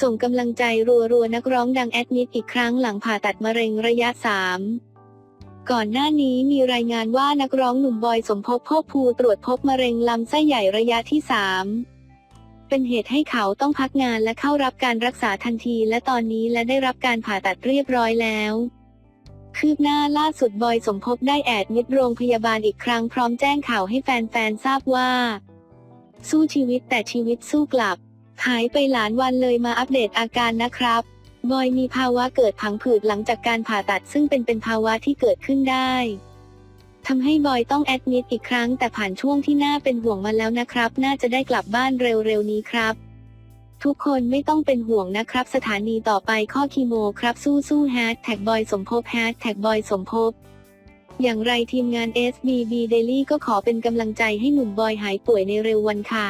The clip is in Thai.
ส่งกำลังใจรัวๆนักร้องดังแอดมิดอีกครั้งหลังผ่าตัดมะเร็งระยะ 3 ก่อนหน้านี้มีรายงานว่านักร้องหนุ่มบอยสมภพโภคภูตรวจพบมะเร็งลำไส้ใหญ่ระยะที่ 3 เป็นเหตุให้เขาต้องพักงานและเข้ารับการรักษาทันทีและตอนนี้และได้รับการผ่าตัดเรียบร้อยแล้วคืบหน้าล่าสุดบอยสมภพได้แอดมิดโรงพยาบาลอีกครั้งพร้อมแจ้งข่าวให้แฟนๆ ทราบว่า สู้ชีวิตแต่ชีวิตสู้กลับ หายไปหลานวันเลยมาอัปเดตอาการนะครับ บอยมีภาวะเกิดผังผืดหลังจากการผ่าตัดซึ่งเป็นเป็นภาวะที่เกิดขึ้นได้ทำให้บอยต้องแอดมิดอีกครั้งแต่ผ่านช่วงที่น่าเป็นห่วงมาแล้วนะครับ น่าจะได้กลับบ้านเร็วๆนี้ครับ ทุกคนไม่ต้องเป็นห่วงนะครับ สถานีต่อไปข้อคีโมครับสู้สู้แฮชแท็กบอยสมภพแฮชแท็กบอยสมภพอย่างไรทีมงาน SBB Daily ก็ขอเป็นกำลังใจให้หนุ่มบอยหายป่วยในเร็ววันค่ะ